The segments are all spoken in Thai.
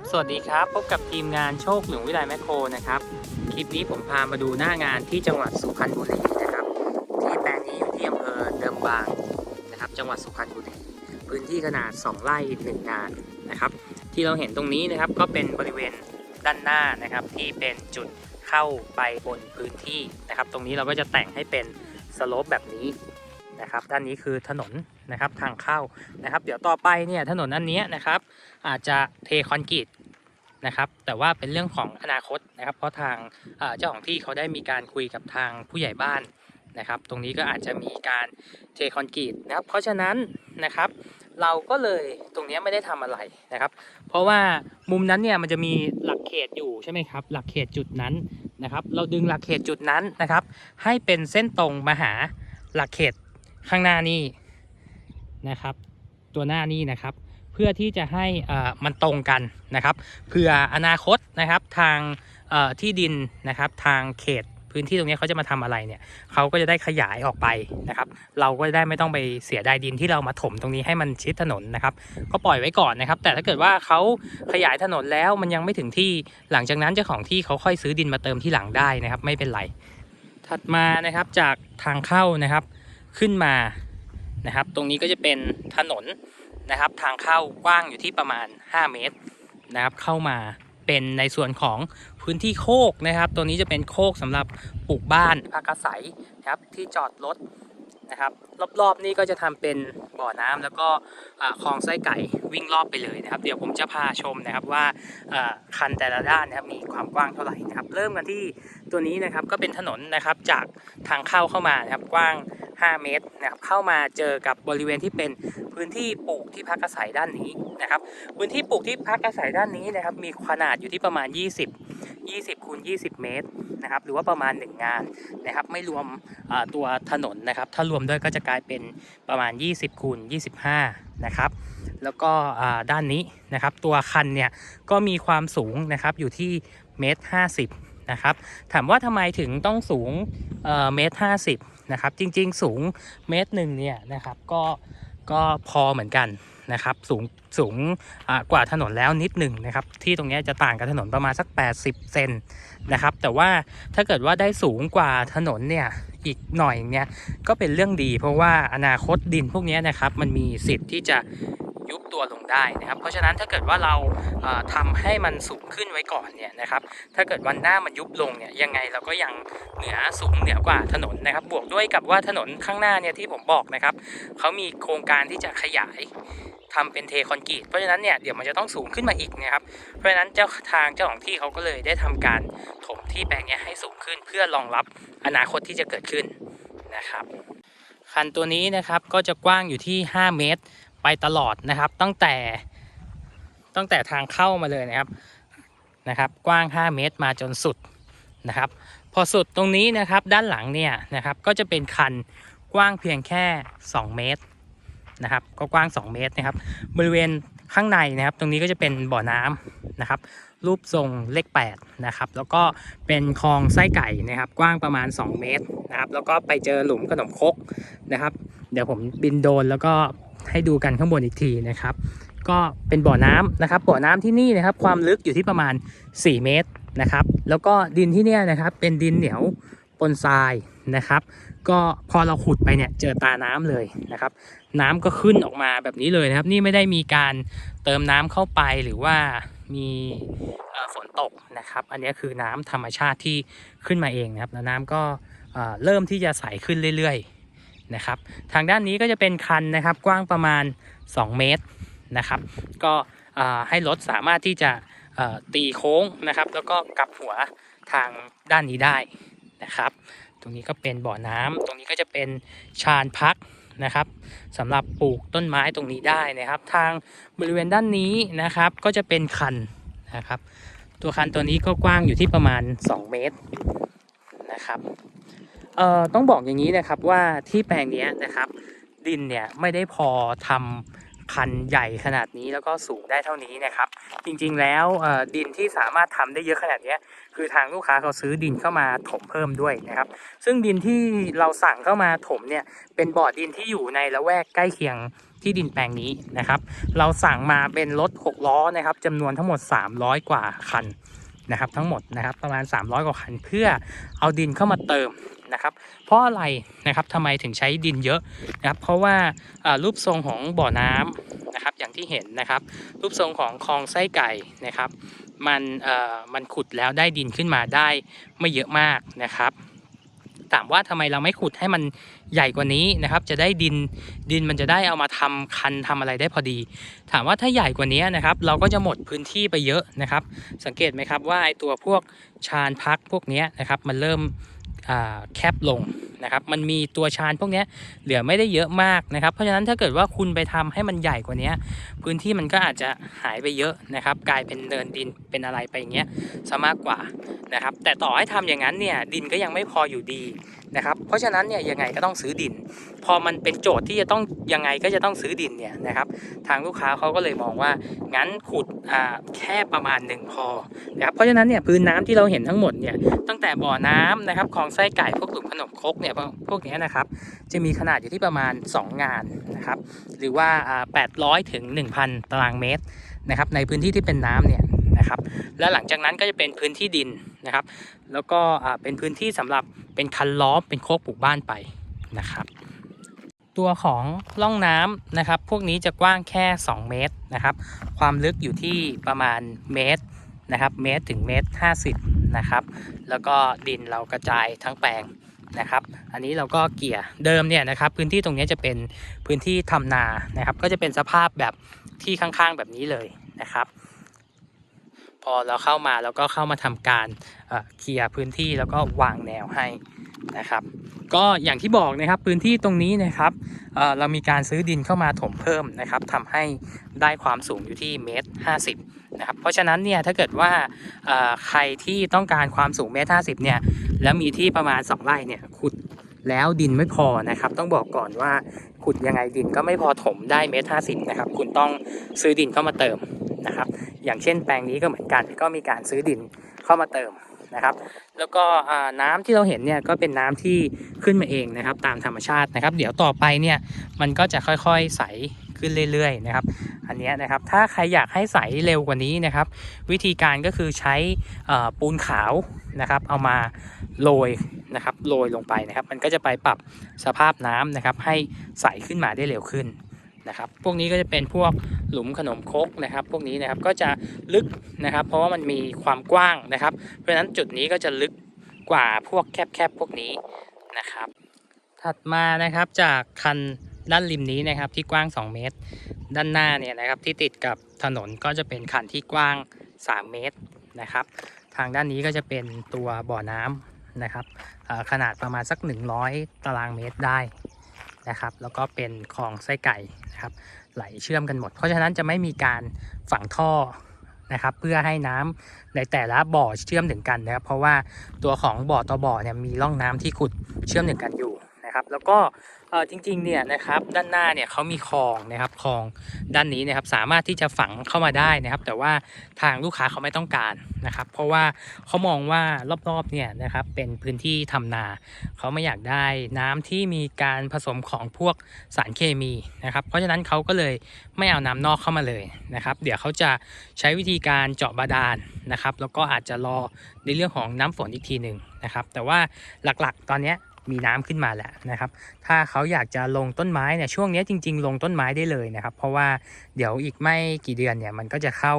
ับสวัสดีครับ พบกับทีมงานโชคหลวงวิไลแมคโครนะครับ คลิปนี้ผมพามาดูหน้างานที่จังหวัดสุพรรณบุรีนะครับ ที่แปลงนี้อยู่ที่อำเภอเดิมบางนะครับ จังหวัดสุพรรณบุรี พื้นที่ขนาด 2 ไร่หนึ่งงานนะครับ ที่เราเห็นตรงนี้นะครับก็เป็นบริเวณด้านหน้านะครับ ที่เป็นจุดเข้าไปบนพื้นที่นะครับ ตรงนี้เราก็จะแต่งให้เป็นสโลปแบบนี้ นะครับ ด้านนี้คือถนนนะครับทางเข้านะครับ เดี๋ยวต่อไปเนี่ยถนนอันนี้นะครับ อาจจะเทคอนกรีตนะครับ แต่ว่าเป็นเรื่องของอนาคตนะครับ เพราะทางเจ้าของที่เขาได้มีการคุยกับทางผู้ใหญ่บ้านนะครับ ตรงนี้ก็อาจจะมีการเทคอนกรีตนะครับ เพราะฉะนั้นนะครับ เราก็เลยตรงนี้ไม่ได้ทำอะไรนะครับ เพราะว่ามุมนั้นเนี่ยมันจะมีหลักเขตอยู่ใช่ไหมครับ หลักเขตจุดนั้นนะครับ เราดึงหลักเขตจุดนั้นนะครับ ให้เป็นเส้นตรงมาหาหลักเขต ข้างหน้านี่นะครับ ตัวหน้านี่นะครับ เพื่อที่จะให้มันตรงกันนะครับเพื่ออนาคตนะครับทางที่ดินนะครับทางเขตพื้นที่ตรงนี้เขาจะมาทำอะไรเนี่ยเขาก็จะได้ขยายออกไปนะครับ เราก็จะได้ไม่ต้องไปเสียดายดินที่เรามาถมตรงนี้ให้มันชิดถนนนะครับ ก็ปล่อยไว้ก่อนนะครับ แต่ถ้าเกิดว่าเขาขยายถนนแล้วมันยังไม่ถึงที่หลังจากนั้นเจ้าของที่เขาค่อยซื้อดินมาเติมที่หลังได้นะครับ ไม่เป็นไร ถัดมานะครับจากทางเข้านะครับ ขึ้นมานะครับ ตรงนี้ก็จะเป็นถนนนะครับ ทางเข้ากว้างอยู่ที่ประมาณ 5 เมตรนะครับ เข้ามาเป็นในส่วนของพื้นที่โคกนะครับ ตัวนี้จะเป็นโคกสำหรับปลูกบ้านพักอาศัยนะครับที่จอดรถนะครับรอบๆนี่ก็จะทำเป็นบ่อน้ำแล้วก็คลองไส้ไก่วิ่งรอบไปเลยนะครับ เดี๋ยวผมจะพาชมนะครับว่าอ่าคันแต่ละด้านนะครับมีความกว้างเท่าไหร่นะครับ เริ่มกันที่ตัวนี้นะครับก็เป็นถนนนะครับจากทางเข้าเข้ามานะครับกว้าง 5 เมตรนะครับเข้ามาเจอกับบริเวณที่เป็นพื้นที่ปลูกที่พักอาศัยด้านนี้นะครับพื้นที่ปลูกที่พักอาศัยด้านนี้นะครับมีขนาดอยู่ที่ประมาณ 20 20คูณ20 เมตรนะครับหรือว่าประมาณ 1 งานนะครับไม่รวมตัวถนนนะครับถ้ารวมด้วยก็จะกลายเป็นประมาณ 20คูณ25 นะครับแล้วก็ด้านนี้นะครับตัวคันเนี่ยก็มีความสูงนะครับอยู่ที่เมตร 50 นะครับ ถามว่าทำไมถึงต้องสูงเอ่อเมตร50นะครับ จริงๆ สูงเมตรหนึ่งเนี่ยนะครับก็ก็พอเหมือนกันนะครับสูงสูงกว่าถนนแล้วนิดหนึ่งนะครับ ที่ตรงนี้จะต่างกับถนนประมาณสัก 80 เซนนะครับ แต่ว่าถ้าเกิดว่าได้สูงกว่าถนนเนี่ยอีกหน่อยเนี่ยก็เป็นเรื่องดี เพราะว่าอนาคตดินพวกนี้นะครับมันมีสิทธิ์ที่จะ ยุบตัวลงได้นะครับ เพราะฉะนั้นถ้าเกิดว่าเราเอ่อทำให้มันสูงขึ้นไว้ก่อนเนี่ยนะครับถ้าเกิดวันหน้ามันยุบลงเนี่ยยังไงเราก็ยังเหนือสูงเหนือกว่าถนนนะครับ บวกด้วยกับว่าถนนข้างหน้าเนี่ยที่ผมบอกนะครับเขามีโครงการที่จะขยายทำเป็นเทคอนกรีต เพราะฉะนั้นเนี่ยเดี๋ยวมันจะต้องสูงขึ้นมาอีกนะครับ เพราะฉะนั้นเจ้าทางเจ้าของที่เขาก็เลยได้ทำการถมที่แปลงเนี้ยให้สูงขึ้น เพื่อรองรับอนาคตที่จะเกิดขึ้นนะครับ คันตัวนี้นะครับก็จะกว้างอยู่ที่ 5 เมตร ไปตลอดนะครับ ตั้งแต่ตั้งแต่ทางเข้ามาเลยนะครับนะครับ กว้าง 5 เมตรมาจนสุดนะครับ พอสุดตรงนี้นะครับด้านหลังเนี่ยนะครับก็จะเป็นคันกว้างเพียงแค่ 2 เมตรนะครับ ก็กว้าง 2 เมตรนะครับ บริเวณข้างในนะครับ ตรงนี้ก็จะเป็นบ่อน้ำนะครับ รูปทรงเลข8นะครับ แล้วก็เป็นคลองไส้ไก่นะครับ กว้างประมาณ 2 เมตรนะครับ แล้วก็ไปเจอหลุมขนมครกนะครับ เดี๋ยวผมบินโดนแล้วก็ ให้ดูกันข้างบนอีกทีนะครับ ก็เป็นบ่อน้ำนะครับ บ่อน้ำที่นี่นะครับ ความลึกอยู่ที่ประมาณ 4 เมตรนะครับ แล้วก็ดินที่เนี่ยนะครับเป็นดินเหนียวปนทรายนะครับ ก็พอเราขุดไปเนี่ยเจอตาน้ำเลยนะครับ น้ำก็ขึ้นออกมาแบบนี้เลยนะครับ นี่ไม่ได้มีการเติมน้ำเข้าไปหรือว่ามีฝนตกนะครับ อันนี้คือน้ำธรรมชาติที่ขึ้นมาเองนะครับแล้วน้ำก็เอ่อเริ่มที่จะใสขึ้นเรื่อยๆ นะครับ ทางด้านนี้ก็จะเป็นคันนะครับกว้างประมาณ 2 เมตรนะครับ ก็ให้รถสามารถที่จะตีโค้งนะครับ แล้วก็กลับหัวทางด้านนี้ได้นะครับ ตรงนี้ก็เป็นบ่อน้ำตรงนี้ก็จะเป็นชานพักนะครับสำหรับปลูกต้นไม้ตรงนี้ได้นะครับ ทางบริเวณด้านนี้นะครับก็จะเป็นคันนะครับ ตัวคันตัวนี้ก็กว้างอยู่ที่ประมาณ 2 เมตรนะครับ เอ่อต้องบอกอย่างนี้นะครับว่าที่แปลงนี้นะครับ ดินเนี่ยไม่ได้พอทำคันใหญ่ขนาดนี้แล้วก็สูงได้เท่านี้นะครับ จริงๆแล้วดินที่สามารถทำได้เยอะขนาดนี้คือทางลูกค้าเขาซื้อดินเข้ามาถมเพิ่มด้วยนะครับ ซึ่งดินที่เราสั่งเข้ามาถมเนี่ยเป็นบ่อดินที่อยู่ในละแวกใกล้เคียงที่ดินแปลงนี้นะครับ เราสั่งมาเป็นรถ 6 ล้อนะครับจำนวนทั้งหมด 300 กว่าคันนะครับ ทั้งหมดนะครับประมาณ 300 กว่าคันเพื่อเอาดินเข้ามาเติม นะครับ เพราะอะไรนะครับทำไมถึงใช้ดินเยอะนะครับ เพราะว่ารูปทรงของบ่อน้ำนะครับ อย่างที่เห็นนะครับ รูปทรงของคลองไส้ไก่นะครับ มันมันขุดแล้วได้ดินขึ้นมาได้ไม่เยอะมากนะครับถามว่าทำไมเราไม่ขุดให้มันใหญ่กว่านี้นะครับ จะได้ดินดินมันจะได้เอามาทำคันทำอะไรได้พอดี ถามว่าถ้าใหญ่กว่านี้นะครับ เราก็จะหมดพื้นที่ไปเยอะนะครับ สังเกตไหมครับว่าไอตัวพวกชานพักพวกนี้นะครับมันเริ่ม แคบลงนะครับ มันมีตัวชานพวกนี้เหลือไม่ได้เยอะมากนะครับ เพราะฉะนั้นถ้าเกิดว่าคุณไปทำให้มันใหญ่กว่านี้พื้นที่มันก็อาจจะหายไปเยอะนะครับ กลายเป็นเนินดินเป็นอะไรไปอย่างเงี้ยซะมากกว่านะครับ แต่ต่อให้ทำอย่างนั้นเนี่ยดินก็ยังไม่พออยู่ดี นะครับเพราะฉะนั้นเนี่ยยังไงก็ต้องซื้อดิน พอมันเป็นโจทย์ที่จะต้องยังไงก็จะต้องซื้อดินเนี่ยนะครับทางลูกค้าเขาก็เลยมองว่างั้นขุดอ่าแค่ประมาณหนึ่งพอนะครับเพราะฉะนั้นเนี่ยพื้นน้ำที่เราเห็นทั้งหมดเนี่ยตั้งแต่บ่อน้ำนะครับคลองไส้ไก่พวกหลุมขนมครกเนี่ยพวกนี้นะครับจะมีขนาดอยู่ที่ประมาณ 2 งานนะครับหรือว่าอ่า800 ถึง 1,000 ตารางเมตรนะครับในพื้นที่ที่เป็นน้ำเนี่ยนะครับและหลังจากนั้นก็จะเป็นพื้นที่ดิน นะครับ แล้วก็เป็นพื้นที่สำหรับเป็นคันล้อมเป็นโคกปลูกบ้านไปนะครับ ตัวของร่องน้ำนะครับ พวกนี้จะกว้างแค่ 2 เมตรนะครับ ความลึกอยู่ที่ประมาณเมตรนะครับเมตรถึงเมตร50นะครับ แล้วก็ดินเรากระจายทั้งแปลงนะครับ อันนี้เราก็เกี่ยเดิมเนี่ยนะครับพื้นที่ตรงนี้จะเป็นพื้นที่ทำนานะครับ ก็จะเป็นสภาพแบบที่ข้างๆแบบนี้เลยนะครับ พอเราเข้ามาเราก็เข้ามาทำการเคลียร์พื้นที่แล้วก็วางแนวให้นะครับ ก็อย่างที่บอกนะครับพื้นที่ตรงนี้นะครับเเรามีการซื้อดินเข้ามาถมเพิ่มนะครับทำให้ได้ความสูงอยู่ที่เมตร50นะครับเพราะฉะนั้นเนี่ยถ้าเกิดว่าใครที่ต้องการความสูงเมตร50เนี่ยแล้วมีที่ประมาณ 2ไร่เนี่ยขุดแล้วดินไม่พอนะครับ ต้องบอกก่อนว่าขุดยังไงดินก็ไม่พอถมได้เมตร50นะครับ คุณต้องซื้อดินเข้ามาเติมนะครับ อย่างเช่นแปลงนี้ก็เหมือนกัน ก็มีการซื้อดินเข้ามาเติมนะครับ แล้วก็น้ำที่เราเห็นเนี่ยก็เป็นน้ำที่ขึ้นมาเองนะครับ ตามธรรมชาตินะครับ เดี๋ยวต่อไปเนี่ยมันก็จะค่อยๆใสขึ้นเรื่อยๆนะครับ อันนี้นะครับถ้าใครอยากให้ใสเร็วกว่านี้นะครับ วิธีการก็คือใช้ปูนขาวนะครับ เอามาโรยนะครับโรยลงไปนะครับ มันก็จะไปปรับสภาพน้ำนะครับ ให้ใสขึ้นมาได้เร็วขึ้น นะครับ พวกนี้ก็จะเป็นพวกหลุมขนมคกนะครับ พวกนี้นะครับก็จะลึกนะครับ เพราะว่ามันมีความกว้างนะครับ เพราะฉะนั้นจุดนี้ก็จะลึกกว่าพวกแคบๆพวกนี้นะครับ ถัดมานะครับจากคันด้านริมนี้นะครับที่กว้าง 2 เมตร ด้านหน้าเนี่ยนะครับที่ติดกับถนนก็จะเป็นคันที่กว้าง 3 เมตรนะครับ ทางด้านนี้ก็จะเป็นตัวบ่อน้ำนะครับขนาดประมาณสัก 100 ตารางเมตรได้ นะครับ แล้วก็เป็นคลองไส้ไก่นะครับ ไหลเชื่อมกันหมด เพราะฉะนั้นจะไม่มีการฝังท่อนะครับ เพื่อให้น้ำในแต่ละบ่อเชื่อมถึงกันนะครับ เพราะว่าตัวของบ่อต่อบ่อเนี่ยมีร่องน้ำที่ขุดเชื่อมถึงกันอยู่นะครับ แล้วก็ เออจริงๆเนี่ยนะครับด้านหน้าเนี่ยเขามีคลองนะครับคลองด้านนี้นะครับสามารถที่จะฝังเข้ามาได้นะครับ แต่ว่าทางลูกค้าเขาไม่ต้องการนะครับ เพราะว่าเขามองว่ารอบๆเนี่ยนะครับเป็นพื้นที่ทำนาเขาไม่อยากได้น้ำที่มีการผสมของพวกสารเคมีนะครับ เพราะฉะนั้นเขาก็เลยไม่เอาน้ำนอกเข้ามาเลยนะครับ เดี๋ยวเขาจะใช้วิธีการเจาะบาดาลนะครับ แล้วก็อาจจะรอในเรื่องของน้ำฝนอีกทีหนึ่งนะครับ แต่ว่าหลักๆ ตอนเนี้ย มีน้ำขึ้นมาแหล้วนะครับ ถ้าเขาอยากจะลงต้นไม้เนี่ยช่วงนี้จริง ๆ ลงต้นไม้ได้เลยนะครับ เพราะว่าเดี๋ยวอีกไม่กี่เดือนเนี่ยมันก็จะเข้า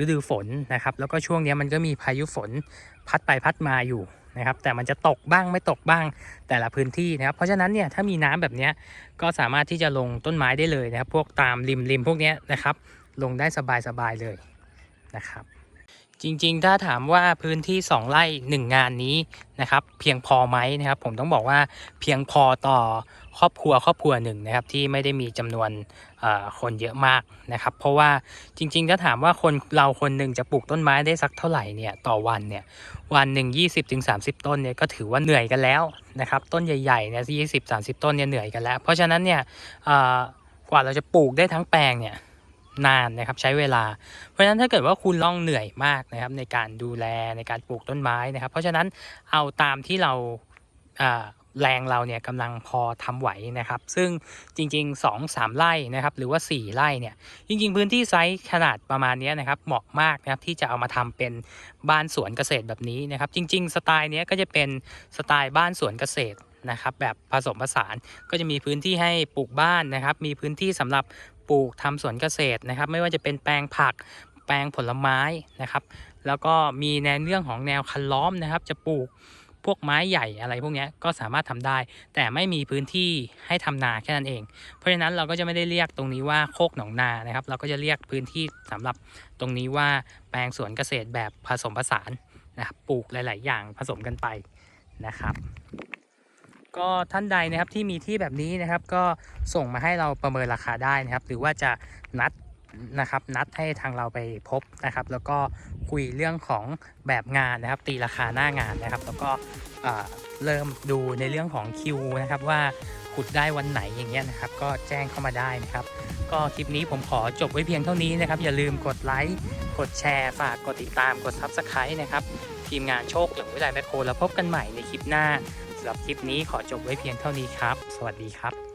ฤดูฝนนะครับ แล้วก็ช่วงนี้มันก็มีพายุฝนพัดไปพัดมาอยู่นะครับ แต่มันจะตกบ้างไม่ตกบ้างแต่ละพื้นที่นะครับ เพราะฉะนั้นเนี่ยถ้ามีน้ำแบบนี้ก็สามารถที่จะลงต้นไม้ได้เลยนะครับ พวกตามริมริมพวกนี้นะครับ ลงได้สบายๆเลยนะครับ จริงๆ ถ้าถามว่าพื้นที่ 2ไร่1 งานนี้นะครับ เพียงพอไหมนะครับ ผมต้องบอกว่าเพียงพอต่อครอบครัวครอบครัวหนึ่งนะครับ ที่ไม่ได้มีจำนวนคนเยอะมากนะครับ เพราะว่าจริงๆ ถ้าถามว่าคนเราคนหนึ่งจะปลูกต้นไม้ได้สักเท่าไหร่เนี่ยต่อวันเนี่ยวันหนึ่ง20-30ถึง30ต้นเนี่ยก็ถือว่าเหนื่อยกันแล้วนะครับ ต้นใหญ่ๆเนี่ย20 30ต้นเนี่ยเหนื่อยกันแล้ว เพราะฉะนั้นเนี่ยกว่าเราจะปลูกได้ทั้งแปลงเนี่ย นานนะครับใช้เวลา เพราะฉะนั้นถ้าเกิดว่าคุณล่องเหนื่อยมากนะครับในการดูแลในการปลูกต้นไม้นะครับ เพราะฉะนั้นเอาตามที่เราแรงเราเนี่ยกำลังพอทำไหวนะครับ ซึ่งจริง ๆ 2 3 ไร่นะครับ หรือว่า 4 ไร่เนี่ย จริง ๆ พื้นที่ไซส์ขนาดประมาณนี้นะครับ เหมาะมากนะครับที่จะเอามาทำเป็นบ้านสวนเกษตรแบบนี้นะครับ จริง ๆ สไตล์เนี้ยก็จะเป็นสไตล์บ้านสวนเกษตรนะครับแบบผสมผสานก็จะมีพื้นที่ให้ปลูกบ้านนะครับ มีพื้นที่สำหรับ ปลูกทำสวนเกษตรนะครับ ไม่ว่าจะเป็นแปลงผักแปลงผลไม้นะครับ แล้วก็มีแนวเรื่องของแนวคันล้อมนะครับ จะปลูกพวกไม้ใหญ่อะไรพวกนี้ก็สามารถทำได้ แต่ไม่มีพื้นที่ให้ทำนาแค่นั้นเอง เพราะฉะนั้นเราก็จะไม่ได้เรียกตรงนี้ว่าโคกหนองนานะครับ เราก็จะเรียกพื้นที่สำหรับตรงนี้ว่าแปลงสวนเกษตรแบบผสมผสานนะครับปลูกหลาย ๆ อย่างผสมกันไปนะครับ ก็ท่านใดนะครับที่มีที่แบบนี้นะครับ ก็ส่งมาให้เราประเมินราคาได้นะครับ หรือว่าจะนัดนะครับนัดให้ทางเราไปพบนะครับ แล้วก็คุยเรื่องของแบบงานนะครับ ตีราคาหน้างานนะครับ แล้วก็เริ่มดูในเรื่องของคิวนะครับว่าขุดได้วันไหนอย่างเงี้ยนะครับ ก็แจ้งเข้ามาได้นะครับ ก็คลิปนี้ผมขอจบไว้เพียงเท่านี้นะครับ อย่าลืมกดไลค์กดแชร์ฝากกดติดตามกด Subscribe นะครับ ทีมงานโชคหลงวิไลแมคโครแล้วพบกันใหม่ในคลิปหน้า หรับคลิปนี้ขอจบไว้เพียงเท่านี้ครับ สวัสดีครับ